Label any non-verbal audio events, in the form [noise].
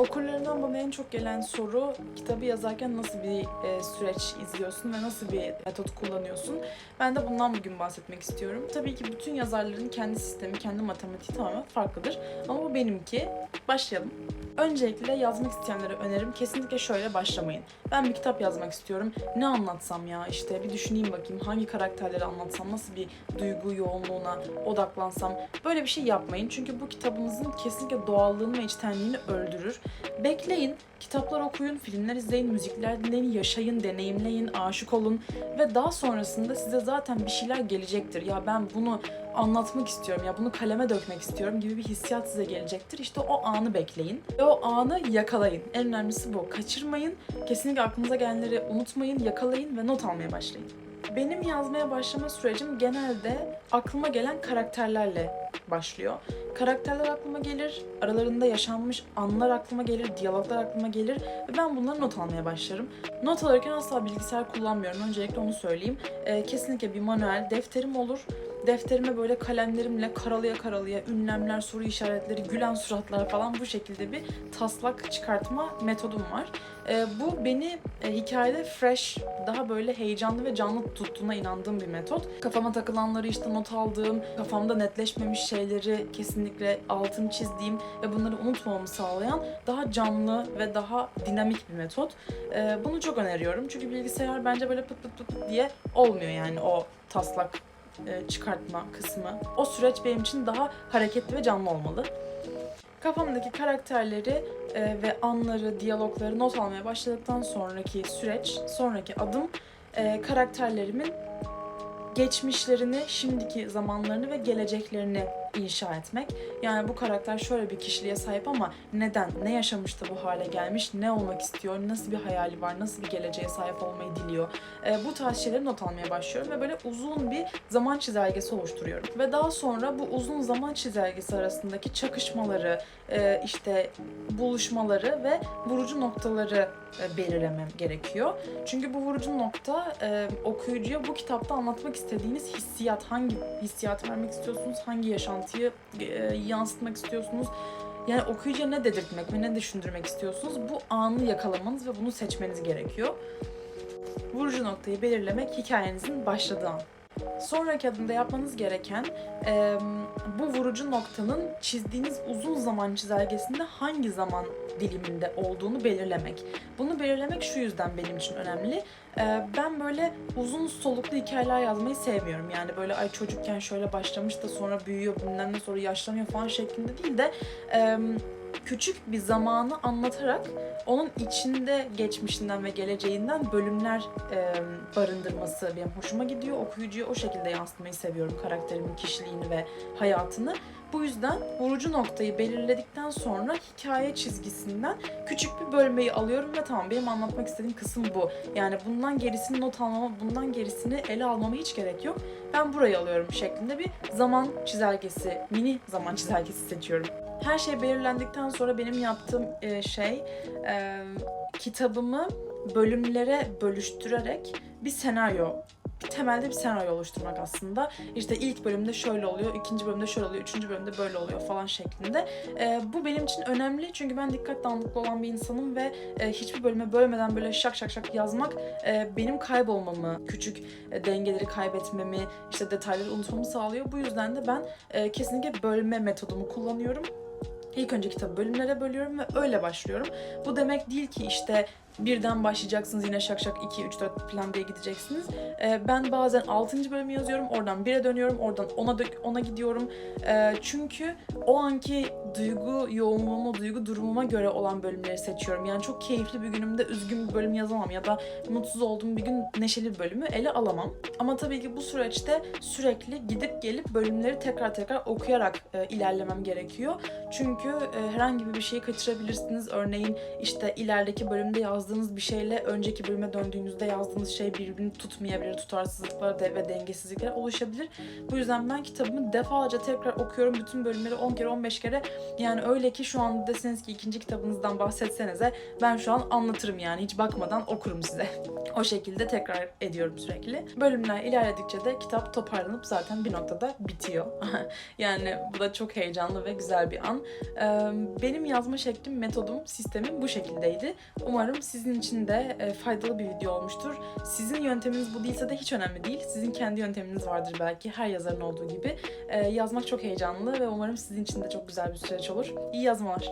Okurlarından bana en çok gelen soru kitabı yazarken nasıl bir e, süreç izliyorsun ve nasıl bir metot kullanıyorsun? Ben de bundan bugün bahsetmek istiyorum. Tabii ki bütün yazarların kendi sistemi, kendi matematiği tamamen farklıdır. Ama bu benimki. Başlayalım. Öncelikle yazmak isteyenlere önerim kesinlikle şöyle başlamayın. Ben bir kitap yazmak istiyorum. Ne anlatsam ya işte bir düşüneyim bakayım hangi karakterleri anlatsam, nasıl bir duygu yoğunluğuna odaklansam. Böyle bir şey yapmayın. Çünkü bu kitabınızın kesinlikle doğallığını ve içtenliğini öldürür. Bekleyin, kitaplar okuyun, filmler izleyin, müzikler dinleyin, yaşayın, deneyimleyin, aşık olun ve daha sonrasında size zaten bir şeyler gelecektir. Ya ben bunu anlatmak istiyorum ya bunu kaleme dökmek istiyorum gibi bir hissiyat size gelecektir. İşte o anı bekleyin ve o anı yakalayın. En önemlisi bu. Kaçırmayın. Kesinlikle aklınıza gelenleri unutmayın, yakalayın ve not almaya başlayın. Benim yazmaya başlama sürecim genelde aklıma gelen karakterlerle başlıyor. Karakterler aklıma gelir, aralarında yaşanmış anlar aklıma gelir, diyaloglar aklıma gelir ve ben bunları not almaya başlarım. Not alırken asla bilgisayar kullanmıyorum. Öncelikle onu söyleyeyim. Ee, kesinlikle bir manuel defterim olur. Defterime böyle kalemlerimle karalıya karalıya ünlemler, soru işaretleri, gülen suratlar falan bu şekilde bir taslak çıkartma metodum var. Ee, bu beni e, hikayede fresh, daha böyle heyecanlı ve canlı tuttuğuna inandığım bir metot. Kafama takılanları işte not aldığım, kafamda netleşmemiş şeyleri kesinlikle altını çizdiğim ve bunları unutmamamı sağlayan daha canlı ve daha dinamik bir metot. Ee, bunu çok öneriyorum çünkü bilgisayar bence böyle pıt pıt pıt diye olmuyor yani o taslak e, çıkartma kısmı. O süreç benim için daha hareketli ve canlı olmalı. Kafamdaki karakterleri e, ve anları, diyalogları not almaya başladıktan sonraki süreç, sonraki adım e, karakterlerimin geçmişlerini, şimdiki zamanlarını ve geleceklerini inşa etmek. Yani bu karakter şöyle bir kişiliğe sahip ama neden, ne yaşamış da bu hale gelmiş, ne olmak istiyor, nasıl bir hayali var, nasıl bir geleceğe sahip olmayı diliyor. E, bu tarz şeyleri not almaya başlıyorum ve böyle uzun bir zaman çizelgesi oluşturuyorum. Ve daha sonra bu uzun zaman çizelgesi arasındaki çakışmaları, e, işte buluşmaları ve vurucu noktaları e, belirlemem gerekiyor. Çünkü bu vurucu nokta e, okuyucuya bu kitapta anlatmak istediğiniz hissiyat, hangi hissiyat vermek istiyorsunuz, hangi yaşantıyı e, yansıtmak istiyorsunuz. Yani okuyucuya ne dedirtmek ve ne düşündürmek istiyorsunuz bu anı yakalamanız ve bunu seçmeniz gerekiyor. Vurucu noktayı belirlemek hikayenizin başladığı an. Sonraki adımda yapmanız gereken e, bu vurucu noktanın çizdiğiniz uzun zaman çizelgesinde hangi zaman diliminde olduğunu belirlemek. Bunu belirlemek şu yüzden benim için önemli. E, ben böyle uzun soluklu hikayeler yazmayı sevmiyorum. Yani böyle ay çocukken şöyle başlamış da sonra büyüyor, ne sonra yaşlanıyor falan şeklinde değil de e, küçük bir zamanı anlatarak onun içinde geçmişinden ve geleceğinden bölümler e, barındırması benim hoşuma gidiyor. Okuyucuya o şekilde yansıtmayı seviyorum karakterimin kişiliğini ve hayatını. Bu yüzden vurucu noktayı belirledikten sonra hikaye çizgisinden küçük bir bölmeyi alıyorum ve tamam benim anlatmak istediğim kısım bu. Yani bundan gerisini not almama, bundan gerisini ele almama hiç gerek yok. Ben burayı alıyorum şeklinde bir zaman çizelgesi, mini zaman çizelgesi seçiyorum. Her şey belirlendikten sonra benim yaptığım e, şey e, kitabımı bölümlere bölüştürerek bir senaryo temelde bir senaryo oluşturmak aslında. İşte ilk bölümde şöyle oluyor, ikinci bölümde şöyle oluyor, üçüncü bölümde böyle oluyor falan şeklinde. E, bu benim için önemli çünkü ben dikkat dağınıklığı olan bir insanım ve e, hiçbir bölüme bölmeden böyle şak şak şak yazmak e, benim kaybolmamı, küçük e, dengeleri kaybetmemi, işte detayları unutmamı sağlıyor. Bu yüzden de ben e, kesinlikle bölme metodumu kullanıyorum. İlk önce kitabı bölümlere bölüyorum ve öyle başlıyorum. Bu demek değil ki işte birden başlayacaksınız yine şak şak 2 3 4 plan diye gideceksiniz. Ee, ben bazen 6. bölümü yazıyorum. Oradan 1'e dönüyorum. Oradan 10'a dök- 10'a gidiyorum. Ee, çünkü o anki duygu yoğunluğuma, duygu durumuma göre olan bölümleri seçiyorum. Yani çok keyifli bir günümde üzgün bir bölüm yazamam ya da mutsuz olduğum bir gün neşeli bir bölümü ele alamam. Ama tabii ki bu süreçte sürekli gidip gelip bölümleri tekrar tekrar okuyarak e, ilerlemem gerekiyor. Çünkü e, herhangi bir şeyi kaçırabilirsiniz. Örneğin işte ilerideki bölümde yazdığınız bir şeyle önceki bölüme döndüğünüzde yazdığınız şey birbirini tutmayabilir. Tutarsızlıklar ve dengesizlikler oluşabilir. Bu yüzden ben kitabımı defalarca tekrar okuyorum. Bütün bölümleri 10 kere 15 kere Yani öyle ki şu anda deseniz ki ikinci kitabınızdan bahsetsenize ben şu an anlatırım yani hiç bakmadan okurum size. [laughs] O şekilde tekrar ediyorum sürekli. Bölümler ilerledikçe de kitap toparlanıp zaten bir noktada bitiyor. [laughs] yani bu da çok heyecanlı ve güzel bir an. Ee, Benim yazma şeklim, metodum, sistemim bu şekildeydi. Umarım sizin için de e, faydalı bir video olmuştur. Sizin yönteminiz bu değilse de hiç önemli değil. Sizin kendi yönteminiz vardır belki her yazarın olduğu gibi. Ee, Yazmak çok heyecanlı ve umarım sizin için de çok güzel bir süreç olur. İyi yazmalar.